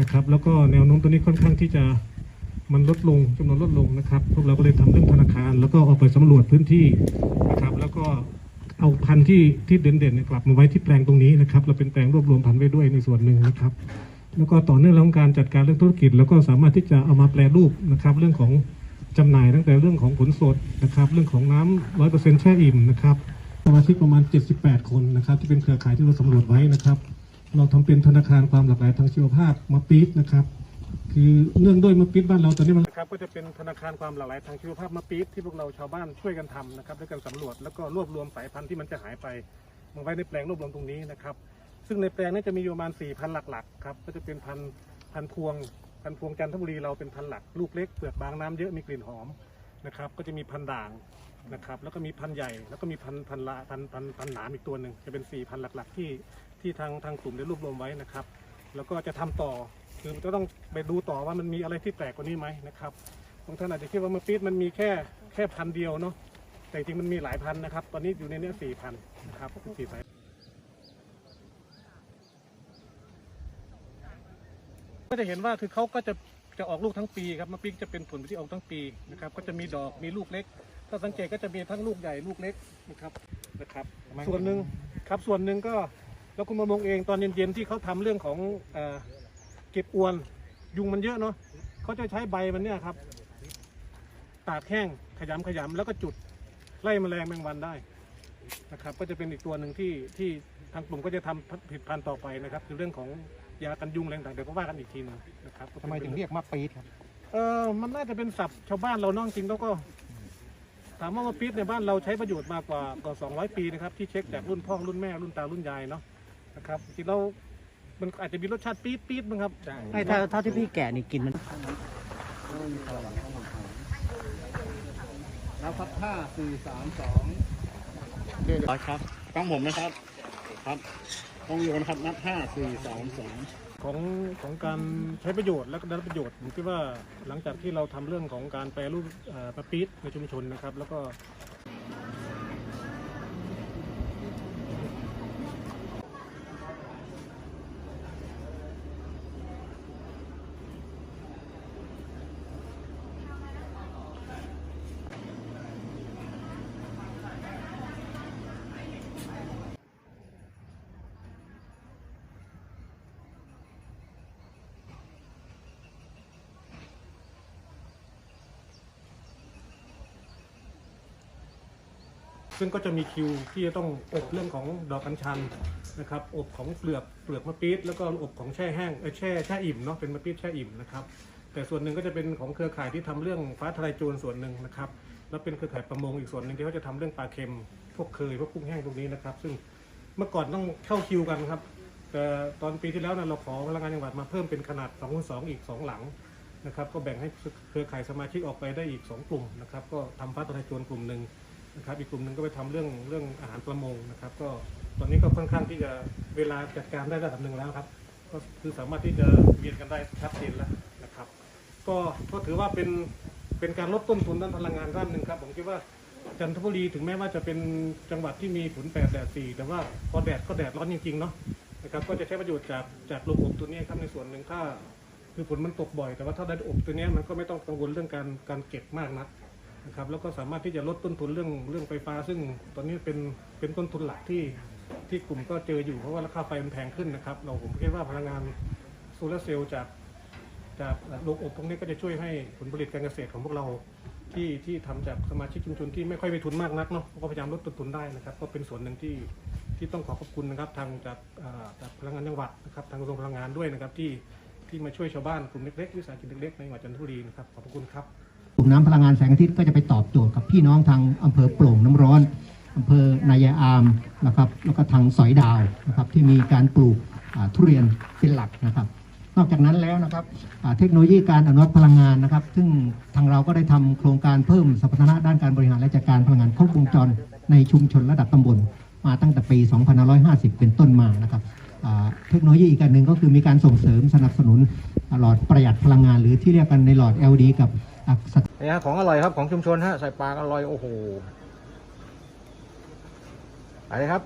นะครับ แล้วก็แนวโน้มตัวนี้ค่อนข้างที่จะมันลดลงจำนวนลดลงนะครับ พวกเราก็เลยทำเรื่องธนาคาร แล้วก็ออกไปสำรวจพื้นที่นะครับ แล้วก็เอาพันธุ์ที่ที่เด่นๆกลับมาไว้ที่แปลงตรงนี้นะครับ เราเป็นแปลงรวบรวมพันธุ์ไว้ด้วยในส่วนหนึ่งนะครับ แล้วก็ต่อเนื่องเรื่องการจัดการเรื่องธุรกิจ แล้วก็สามารถที่จะเอามาแปลรูปนะครับ เรื่องของจำหน่ายตั้งแต่เรื่องของผลสดนะครับ เรื่องของน้ำร้อยเปอร์เซ็นต์แช่อิ่มนะครับสมาชิกประมาณ 78 คนนะครับ ที่เป็นเครือข่ายที่เราสำรวจไว้นะครับ เราทำเป็นธนาคารความหลากหลายทางชีวภาพมาปี๊ดนะครับคือเนื่องด้วยมาปี๊ดบ้านเราตอนนี้มันครับก็จะเป็นธนาคารความหลากหลายทางชีวภาพมาปี๊ดที่พวกเราชาวบ้านช่วยกันทำนะครับด้วยกันสำรวจแล้วก็รวบรวมสายพันธุ์ที่มันจะหายไปมาไว้ในแปลงรวบรวมตรงนี้นะครับซึ่งในแปลงนี้จะมีอยู่ประมาณ4พันหลักๆครับก็จะเป็นพันพันพวงพันพวงจันทบุรีเราเป็นพันหลักลูกเล็กเปลือกบางน้ำเยอะมีกลิ่นหอมนะครับก็จะมีพันด่างนะครับแล้วก็มีพันใหญ่แล้วก็มีพันพันละพันพันพันหนามอีกตัวหนึ่งจะเป็น4พันหลักๆ ที่ ที่ทางทางกลุ่มได้รวบรวมไว้นะครับ แล้วก็จะทำต่อคือจะต้องไปดูต่อว่ามันมีอะไรที่แปลกกว่านี้ไหมนะครับบางท่านอาจจะคิดว่ามื่อปีดมันมีแค่แค่พันเดียวเนาะแต่จริงมันมีหลายพันนะครับ ตอนนี้อยู่ในเนี้สี่พันนะครับสี่สายก็จะเห็นว่าคือเขาก็จะจะออกลูกทั้งปีครับมะปีกจะเป็นผลที่ออกทั้งปีนะครับ ก็จะมีดอกมีลูกเล็ก ถ้าสังเกตก็จะมีทั้งลูกใหญ่ลูกเล็กนะครับนะครับ ส่วนหนึ่งครับส่วนหนึ่งก็ แล้วคุณประมงเองตอนเย็นๆที่เขาทำเรื่องของเอ่อเก็บอวนยุงมันเยอะเนาะเขาจะใช้ใบมันเนี่ยครับ ตากแห้งขยำขยำแล้วก็จุดไล่แมลงแมงวันได้นะครับ ก็จะเป็นอีกตัวหนึ่งที่ที่ทางกลุ่มก็จะทำผลิตภัณฑ์ต่อไปนะครับคือเรื่องของยากันยุงอะไรต่างๆเดี๋ยวก็ว่ากันอีกทีหนึงนะครับทำไมถึงเรียกมาปี๊ดครับเออมันน่าจะเป็นศัพท์ชาวบ้านเราเนอกจริงแล้วก็ถามว่ามะปี๊ดในบ้านเราใช้ประโยชน์มากกว่ากว่า 200 ปีนะครับที่เช็คจากรุ่นพ่อรุ่นแม่รุ่นตารุ่นยายเนาะ นะครับจริงๆแล้วมันอาจจะมีรสชาติปี๊ดปี๊ดมั้งครับไม่ถ้าเท่าที่พี่แกะนี่กินมันแล้วครับห้าสี่สามสองร้อยครับฟังผมนะครับ ครับต้องโยนครับนับห้าสี่สามสองของของการใช้ประโยชน์และก็ได้รับประโยชน์ผมคิดว่าหลังจากที่เราทำเรื่องของการแปรรูปเอ่อปลาปี๊ดในชุมชนนะครับ แล้วก็ ซึ่งก็จะมีคิวที่จะต้องอบเรื่องของดอกกัญชันนะครับ อบของเปลือกเปลือกมะปี๊ดแล้วก็อบของแช่แห้งเอ้ยแช่แช่อิ่มเนาะเป็นมะปี๊ดแช่อิ่มนะครับ แต่ส่วนหนึ่งก็จะเป็นของเครือข่ายที่ทำเรื่องฟ้าทลายโจรส่วนหนึ่งนะครับ แล้วเป็นเครือข่ายประมงอีกส่วนหนึ่งที่เขาจะทำเรื่องปลาเค็มพวกเคยพวกกุ้งแห้งตรงนี้นะครับ ซึ่งเมื่อก่อนต้องเข้าคิวกันครับ แต่ตอนปีที่แล้วนะเราขอพลังงานจังหวัดมาเพิ่มเป็นขนาด2คูณ2อีก 2 หลังนะครับ ก็แบ่งให้เครือข่ายสมาชิกออกไปได้อีก 2 กลุ่มนะครับ ก็ทำฟ้าทลายโจรกลุ่มหนึ่ง นะครับอีกกลุ่มหนึ่งก็ไปทำเรื่องเรื่องอาหารประมงนะครับ ก็ตอนนี้ก็ค่อนข้างที่จะเวลาจัดการได้ระดับหนึ่งแล้วครับ ก็คือสามารถที่จะเวียนกันได้ชัดเจนแล้วนะครับ ก็ก็ถือว่าเป็นเป็นการลดต้นทุนด้านพลังงานด้านหนึ่งครับ ผมคิดว่าจันทบุรีถึงแม้ว่าจะเป็นจังหวัดที่มีฝนแปดแดดสี่แต่ว่าพอแดดก็แดดร้อนจริงๆเนาะนะครับก็จะใช้ประโยชน์จากจากโรงอบตัวนี้ครับในส่วนหนึ่งถ้าคือฝนมันตกบ่อยแต่ว่าถ้าได้อบตัวนี้มันก็ไม่ต้องกังวลเรื่องการการเก็บมากนัก นะครับแล้วก็สามารถที่จะลดต้นทุนเรื่องเรื่องไฟฟ้า ซึ่งตอนนี้เป็นเป็นต้นทุนหลักที่ที่กลุ่มก็เจออยู่เพราะว่าราคาไฟมันแพงขึ้นนะครับ เราผมคิดว่าพลังงานโซลาร์เซลล์จากจากโรงอบตรงนี้ก็จะช่วยให้ผลผลิตการเกษตรของพวกเราที่ที่ทำจากสมาชิกชุมชนที่ไม่ค่อยมีทุนมากนักเนาะก็พยายามลดต้นทุนได้นะครับ ก็เป็นส่วนหนึ่งที่ที่ต้องขอขอบคุณนะครับทางจากจากพลังงานจังหวัดนะครับทางกระทรวงพลังงานด้วยนะครับที่ที่มาช่วยชาวบ้านกลุ่มเล็กๆวิสาหกิจเล็กๆในจังหวัดจันทบุรีนะครับขอบคุณครับ ลุ่มน้ำพลังงานแสงอาทิตย์ก็จะไปตอบโจทย์กับพี่น้องทางอำเภอโปร่งน้ำร้อนอำเภอนายายอามนะครับแล้วก็ทางสอยดาวนะครับที่มีการปลูกทุเรียนเป็นหลักนะครับ นอกจากนั้นแล้วนะครับเทคโนโลยีการอนุรักษ์พลังงานนะครับ ซึ่งทางเราก็ได้ทำโครงการเพิ่มสมรรถนะด้านการบริหารและจัดการพลังงานครบวงจรในชุมชนระดับตำบลมาตั้งแต่ปี 2550 เป็นต้นมานะครับเทคโนโลยีอีกอันหนึ่งก็คือมีการส่งเสริมสนับสนุนหลอดประหยัดพลังงาน หรือที่เรียกกันในหลอด LED กับ นี่ฮะของอร่อยครับของชุมชนฮะใส่ปลาอร่อยโอ้โหอะไรครับ